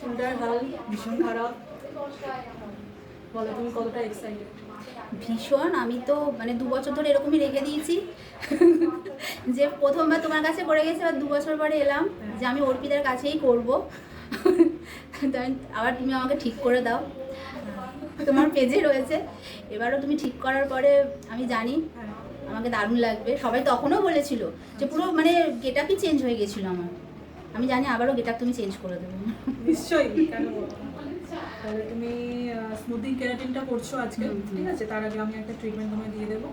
চুলটার হাল ভীষণ খারাপ। বলো তুমি কতটা এক্সাইটেড ভীষণ আমি তো মানে দু বছর ধরে এরকমই রেখে দিয়েছি। যে প্রথমবার তোমার কাছে করে গেছি আর দু বছর পরে এলাম যে আমি অর্পিতার কাছেই করব। তাই আবার তুমি আমাকে ঠিক করে দাও। তোমার পেজে রয়েছে। এবারও তুমি ঠিক করার পরে আমি জানি হ্যাঁ। আমাকে দারুণ লাগবে। সবাই তখনও বলেছিল যে পুরো মানে গেট আপই চেঞ্জ হয়ে গেছিল আমার। আমি জানি আবারও গেট তুমি চেঞ্জ করে দেবো। নিশ্চয়ই কেন তাহলে তুমি স্মুথিং কেরাটিনটা করছ আজকে। ঠিক আছে? তার আগে আমি একটা ট্রিটমেন্ট তোমায় দিয়ে দেবো।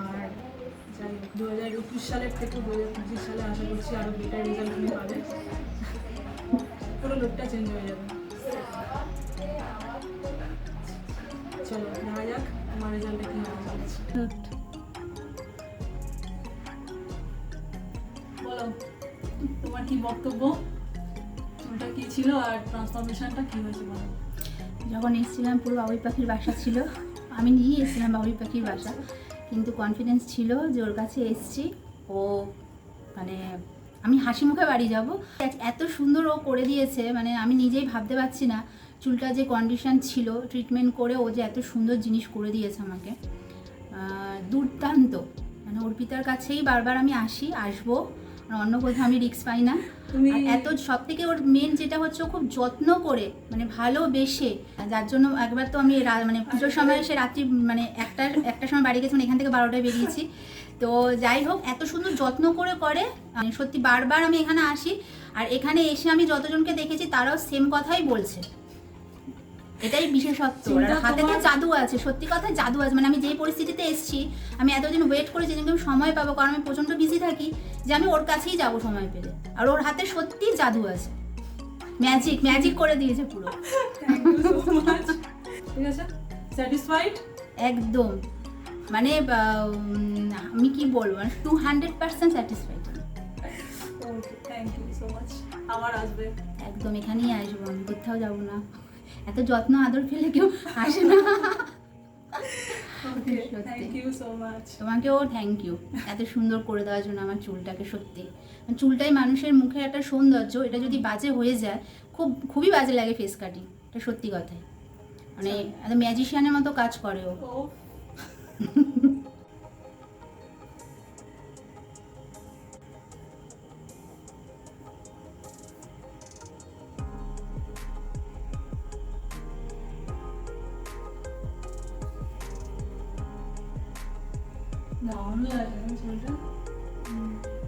আর যাই হোক দু হাজার একুশ সালের থেকে দু হাজার পঁচিশ সালে আশা করছি আরও বেটার রেজাল্ট তুমি পাবে। পুরো লুকটা চেঞ্জ হয়ে যাবে। চলো দেখা যাক আমার রেজাল্টটা কি তোমার কি বক্তব্য? ওটা কি ছিল আর ট্রান্সফরমেশনটা কি হয়েছে বলো? যখন এসেছিলাম, পুরো বাবুই পাখির বাসা ছিল। আমি নিয়ে এসেছিলাম বাবুই পাখির বাসা। কিন্তু কনফিডেন্স ছিল যে ওর কাছে এসছি। ও মানে আমি হাসি মুখে বাড়ি যাব। এত সুন্দর ও করে দিয়েছে মানে আমি নিজেই ভাবতে পারছি না চুলটা যে কন্ডিশন ছিল ট্রিটমেন্ট করে ও যে এত সুন্দর জিনিস করে দিয়েছে আমাকে। দুর্দান্ত। মানে অর্পিতার কাছেই বারবার আমি আসি, আসব। অন্য কোথাও আমি রিস্ক পাই না। আর এত সব থেকে ওর মেন যেটা হচ্ছে খুব যত্ন করে মানে ভালোবেসে। যার জন্য একবার তো আমি মানে পুজোর সময় এসে রাত্রি মানে একটার একটার সময় বাড়ি গেছি মানে এখান থেকে বারোটায় বেরিয়েছি। তো যাই হোক এত সুন্দর যত্ন করে করে মানে সত্যি বারবার আমি এখানে আসি। আর এখানে এসে আমি যতজনকে দেখেছি তারাও সেম কথাই বলছে। এটাই বিশেষত্ব। হাতে তো জাদু আছে সত্যি কথা জাদু আছে। মানে আমি যেই পরিস্থিতিতে এসেছি আমি এতদিন ওয়েট করেছি যে আমি সময় পাবো কারণ আমি প্রচণ্ড বিজি থাকি যে আমি ওর কাছেই যাব সময় পেলে। আর ওর হাতে সত্যি জাদু আছে। ম্যাজিক ম্যাজিক করে দিয়েছে পুরো। ঠিক আছে? স্যাটিসফাইড একদম। মানে আমি কি বলব? মানে two hundred percent satisfied thank you so much আবার আসবে। একদম এখানেই আসব আমি কোথাও যাব না। এত যত্ন আদর ফেলে কেউ আসে না। তোমাকেও থ্যাংক ইউ এত সুন্দর করে দেওয়ার জন্য আমার চুলটাকে সত্যি। মানে চুলটাই মানুষের মুখের একটা সৌন্দর্য এটা যদি বাজে হয়ে যায় খুব খুবই বাজে লাগে ফেস কাটিং এটা সত্যি কথাই। মানে এত ম্যাজিশিয়ানের মতো কাজ করে ও। 나오는 날이 힘들다. 음.